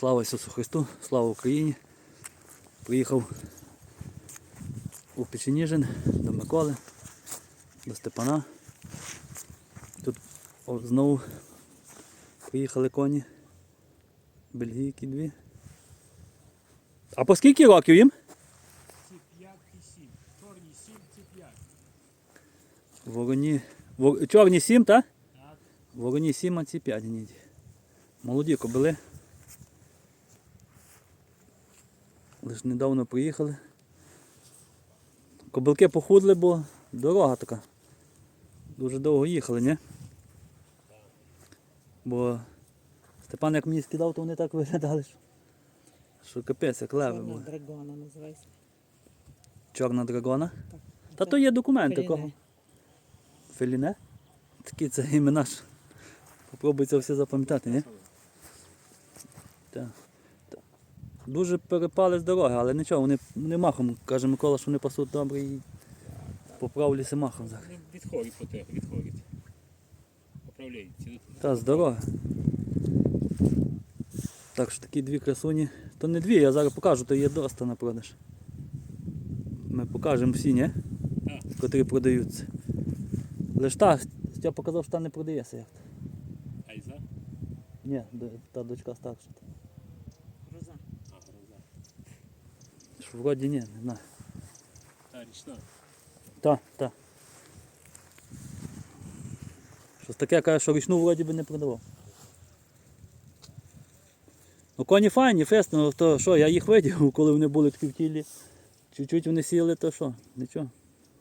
Слава Ісусу Христу, слава Україні. Приїхав у Печеніжин до Миколи, до Степана. Тут знову приїхали коні. Бельгійки дві. А по скільки років їм? Ці 5 і 7. Чорні 7, ці 5. Вороні. Вор... Чорні 7, так? Так. Вороні 7, а ці 5 ніді. Молоді кобили. Лише недавно приїхали. Кобилки похудли, бо дорога така. Дуже довго їхали, ні? Бо Степан як мені скидав, то вони так виглядали, що, що капець, як леви Чорна драгона називається. Чорна драгона. Так. Та то є документи Феліне. кого. Феліне? Такі це імена. Попробуй це все запам'ятати, ні? Так. Дуже перепали з дороги, але нічого, вони, вони махом, каже Микола, що вони пасуть добре і поправлюся махом зараз. Вони відходять потроху, відходять. Поправляють. Та, з дороги. Так що такі дві красуні. То не дві, я зараз покажу, то є доста на продаж. Ми покажемо всі, ні? Так. Котрі продаються. Лиш та, я показав, що та не продається як. Айза? Ні, та дочка старша. Гроза. А, гроза. Що вроді ні, не знаю. Та річна. Та, та. Щось таке каже, що річну вроді би не продавав. Ну коні файні, фест, ну то що, я їх видів, коли вони були такі в тілі. Чуть-чуть вони сіли, то що, нічого.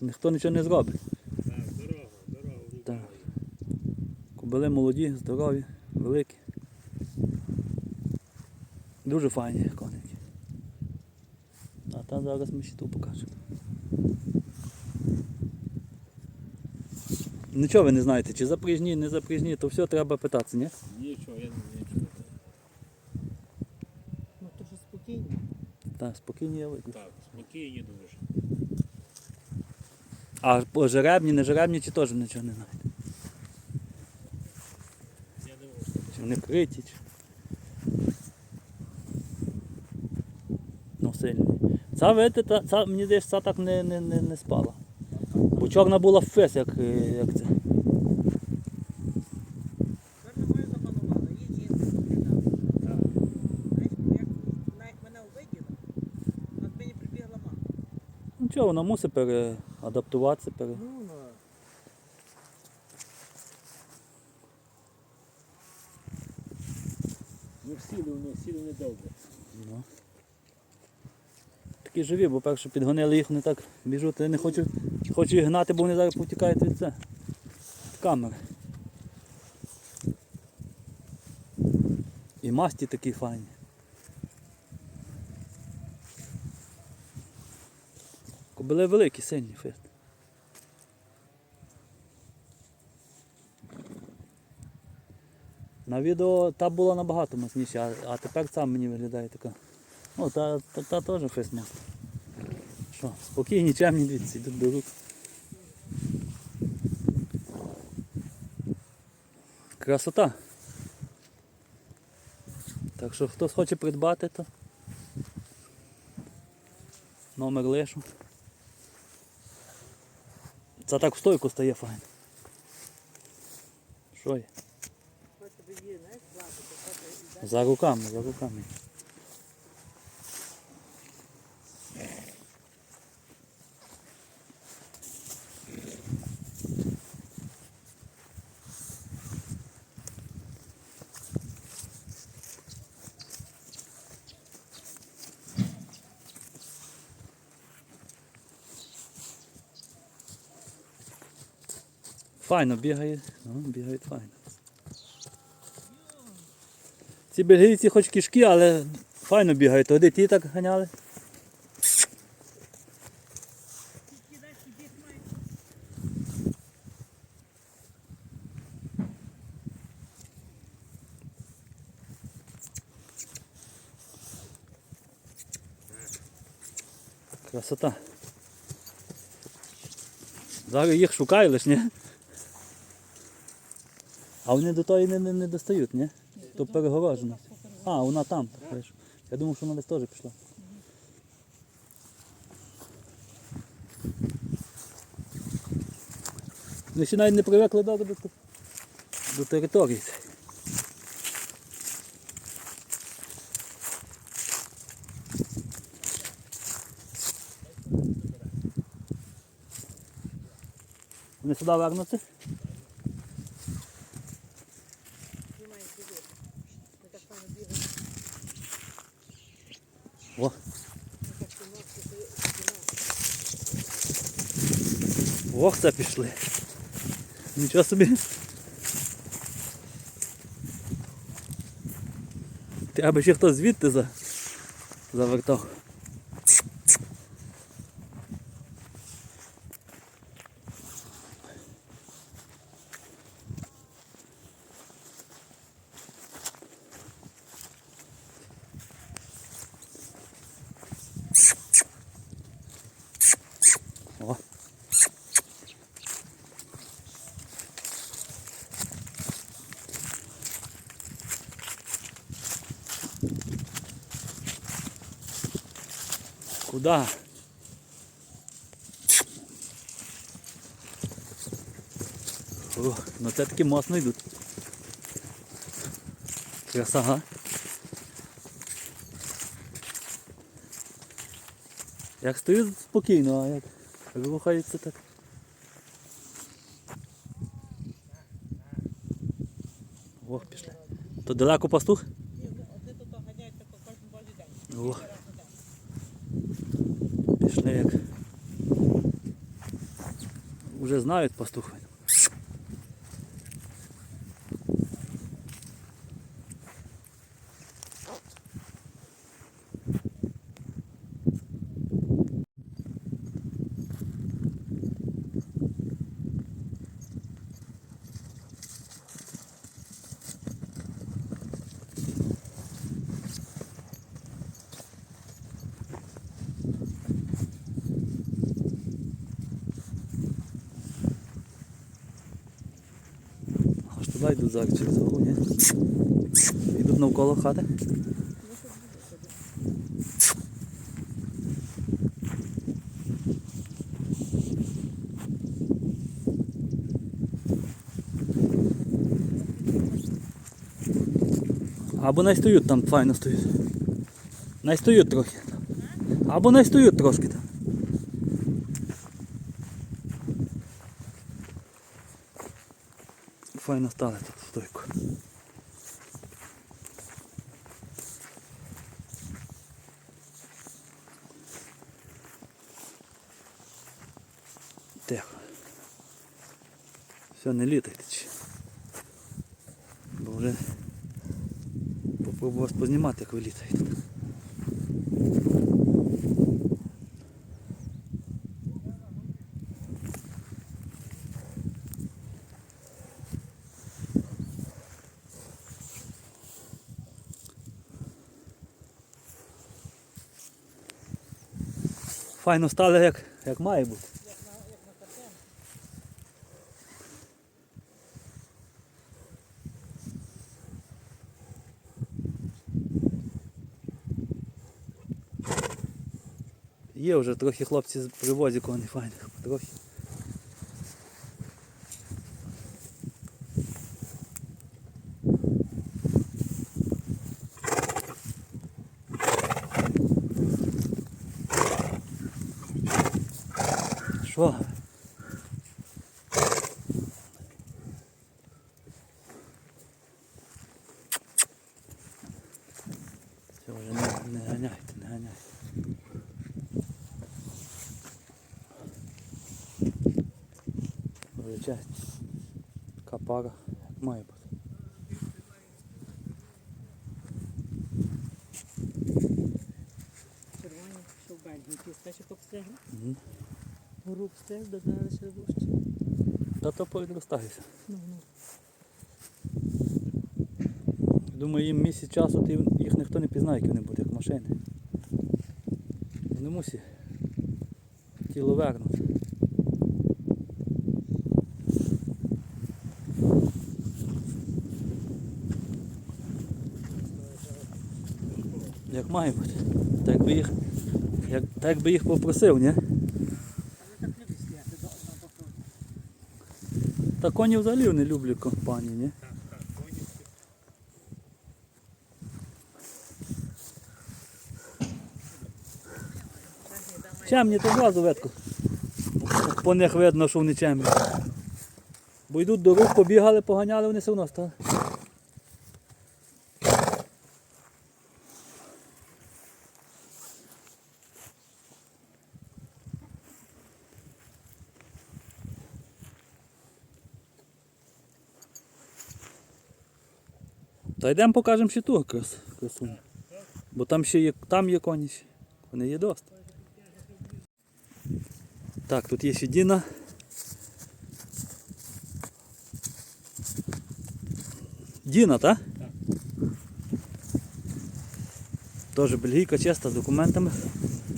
Ніхто нічого не зробить. Так, дорога, дорога. Так. Кобили молоді, здорові, великі. Дуже файні коники. А там зараз ми ще ту покажемо. Нічого ви не знаєте, чи запряжні, не запряжні, то все треба питатися, ні? Нічого, я не нічого. Ну то що спокійно. Так, спокійні я видів. Так, спокійні дуже. А по жеребні, не жеребні, чи теж нічого не знаєте? Я не можу. Чи вони криті, чи. Ну, сильні. Ця, видите, та, ця, мені здається, ця так не, не, не, не спала. Бо чорна була фес, як, е, як це. Вона мама. Ну чого, вона мусить переадаптуватися, пере... Ну, ну. Ну сіли вони, сіли недовго. Ну. Такі живі, бо перше підгонили їх, вони так біжуть, я не хочу, хочу їх гнати, бо вони зараз повтікають від це. Камери. І масті такі файні. Кобили великі, сильні фест. На відео та була набагато мощніша, а, тепер сам мені виглядає така. О, та, та, та теж фест маса. Що, спокійні, чемні дивіться, йдуть до рук. Красота. Так що хтось хоче придбати, то номер лишу. Це так в стойку стає файно. Що є? За руками, за руками. Файно бігає, ну, бігають файно. Ці бельгійці хоч кішки, але файно бігають. Тоді ті так ганяли. Красота. Зараз їх шукаю лиш? А вони до тої не, не, не достають, ні? То перегорожено. А, вона там. бачиш. Я думав, що вона десь теж пішла. Ми ще навіть не привикли добре до, до території. Вони сюди вернуться? Знімають біги. Ми так само бігаємо. О, Ми так кіношки, кіно. Ох, пішли. Нічого собі. Треба ще хтось звідти за... завертав. Куда? О, ну це таки моцно йдуть. Краса, га? Як стоїть спокійно, а як рухається так. Ох, пішли. То далеко пастух? Ні, ну, Одні тут ганяють тако кожен божий день. О, Раз на день. пішли як. Уже знають пастухи. Йдуть зараз через ні? Йдуть навколо хати. Або не стоють там, файно стоять. Не стоють трохи. Або не стоють трошки там. Файно стали тут в стойку. Тихо. Все, не літайте. Бо вже попробую вас познімати, як ви літаєте. Файно стали, як, як має бути. Є вже трохи хлопці з привозі коней файних, трохи. Що? Все, вже не, не ганяйте, не ганяйте. Гору обстеж, додали. Та то повідростаюся. Ну, ну. Думаю, їм місяць часу їх ніхто не пізнає, які вони будуть, як машини. Не мусі тіло вернути. як має бути. Так би їх, як, так би їх попросив, ні? Але так люди стояти до одного боку. Та коні взагалі не люблять компанії, ні? Чем. Чемні то зразу ветку. По них видно, що вони чемні. Бо йдуть до рук, побігали, поганяли, вони все одно стали. Та йдемо покажемо ще ту крас, красуню. Бо там ще є, там є коні ще. Вони є доста. Так, тут є ще Діна. Діна, так? Так. Теж бельгійка чиста з документами.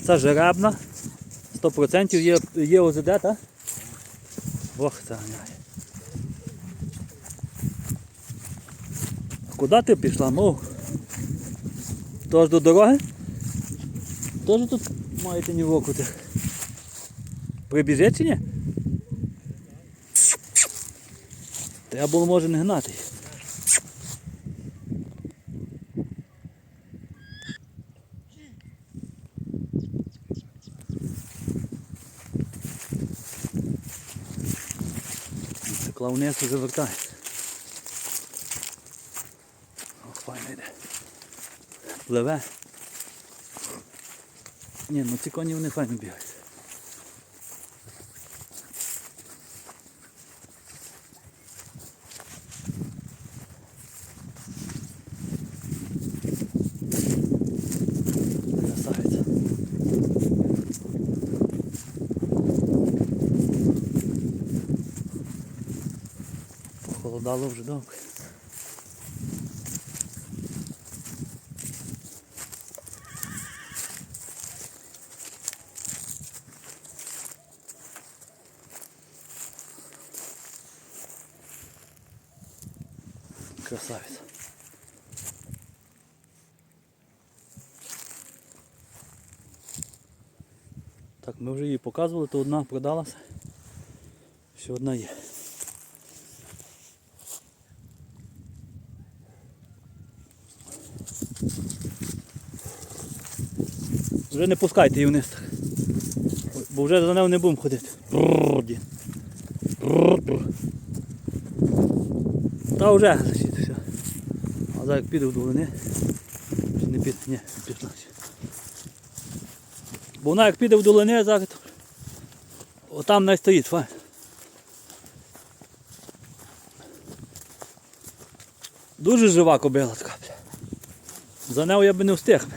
Це жеребна. 100% є, є ОЗД, так? Ох, це ганяє. Куди ти пішла, мов? Тож до дороги? Теж тут маєте ні в оку тих. Чи ні? Треба було може не гнати. їх. Це клаунець вже вертається. О, файно йде. Пливе. Ні, ну ці коні вони файно бігають. Похолодало вже добре. Красавиця. Так, ми вже її показували, то одна продалася. Ще одна є. Вже не пускайте її вниз. так. Бо вже за нею не будемо ходити. Та вже значить, все. А зараз як піде в долини. Не піде? Ні, не пішла. Бо вона як піде в долини, зараз отам не стоїть, файн. Дуже жива кобила така. За нею я би не встиг.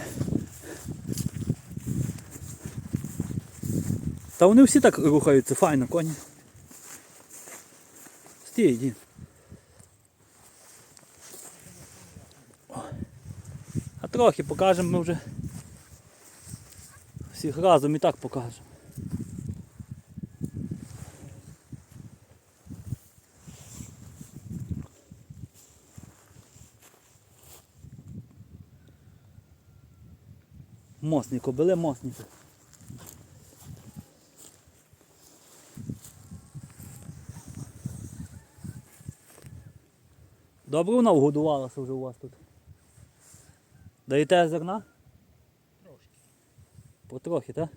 Та вони всі так рухаються, файно, коні. Стій, Дін. О. А трохи покажемо ми вже. Всіх разом і так покажемо. Мосні, кобили мосні. Добре вона вгодувалася вже у вас тут. Даєте зерна? Трошки. Потрохи, так?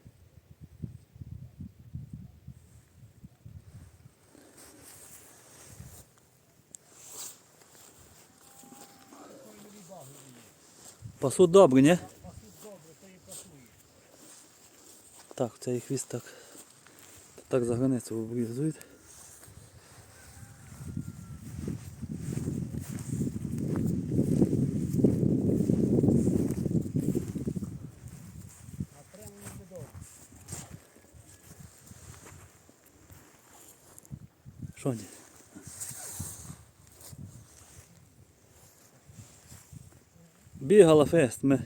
Пасуть добре, ні? Так, цей хвіст так. Так за границю обрізують. Що ні? Бігала фест ми.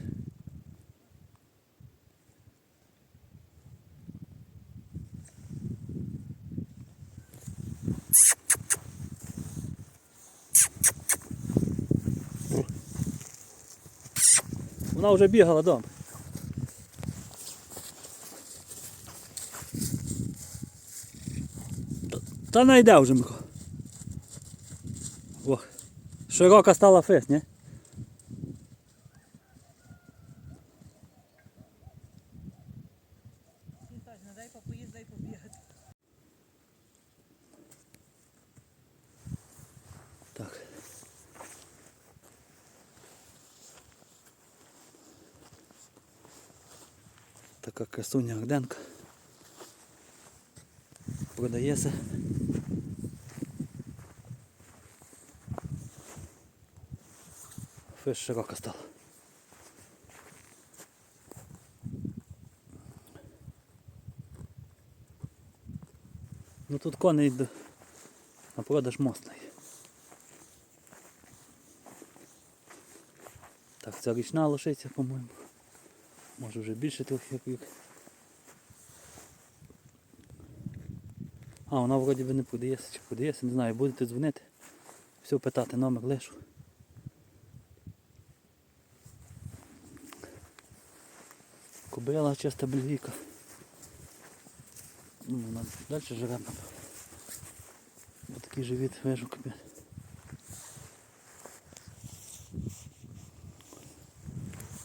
Вона вже бігала добре. Та- найде вже Микола. Ох, широка стала фест, ні? Красуня Арденка. Продається. Фиш широка стала. Ну тут коней на продаж мостний. Так, ця річна лошиця, по-моєму. Може вже більше трохи як А, вона вроді би не продається чи продається, не знаю, будете дзвонити. Все питати, номер лишу. Кобила чиста бельгійка. Ну, вона далі живе, напевно. Ось такий живіт вижу капець.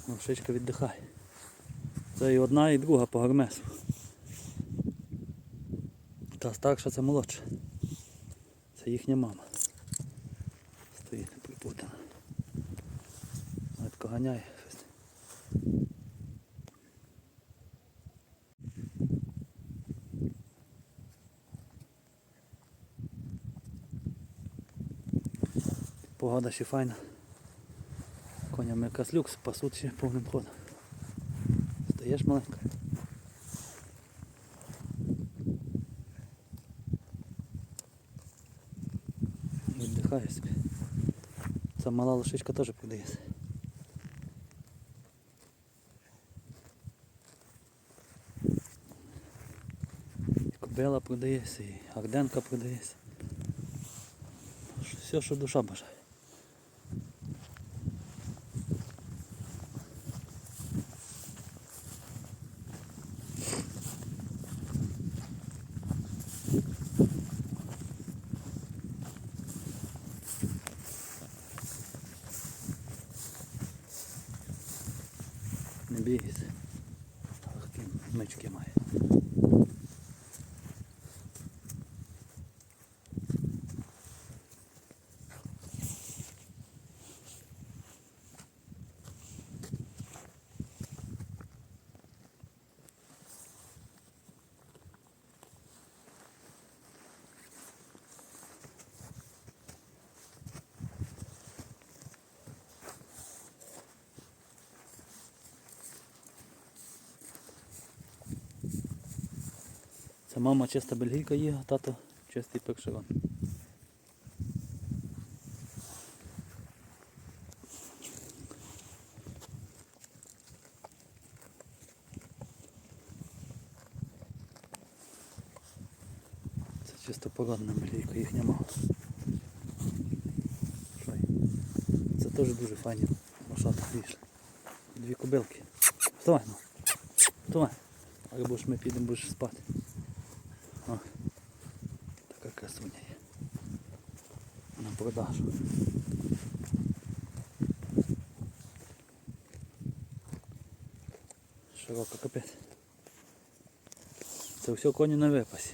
Лошичка віддихає. Це і одна, і друга по гармесу. Та старша це молодша. Це їхня мама. Стоїть припутана. Вона тако ганяє щось. Погода ще файна. Конями якраз люкс, пасуть ще повним ходом. Стаєш маленька. Собі. Ця мала лошичка теж продається. Кобила продається, і арденка продається. Все, що душа бажає. Не бійся. Такі мички Це мама чиста бельгійка є, а тато чистий першерон. Це чисто породна бельгійка, їхня мама. Це теж дуже файні лошата вийшли. Дві кобилки. Вставай, ну. Вставай. Або ж ми підемо будеш спати. О, така красуня є. На продажу. Широко капець. Це все коні на випасі.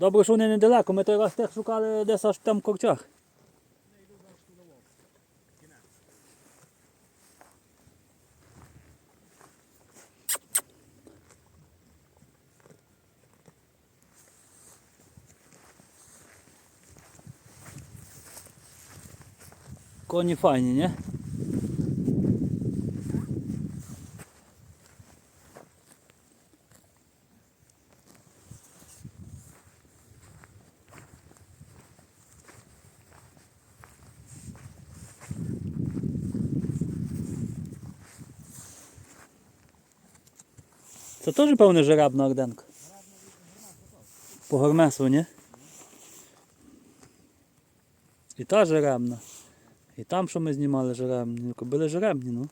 Добре, що вони недалеко, ми той раз тих шукали десь аж там в корчах. Коні файні, ні? Це теж, певне, жеребна орденка. По Гормесу, ні? І та жеребна. І там, що ми знімали жеребні. Кобили жеребні, ну.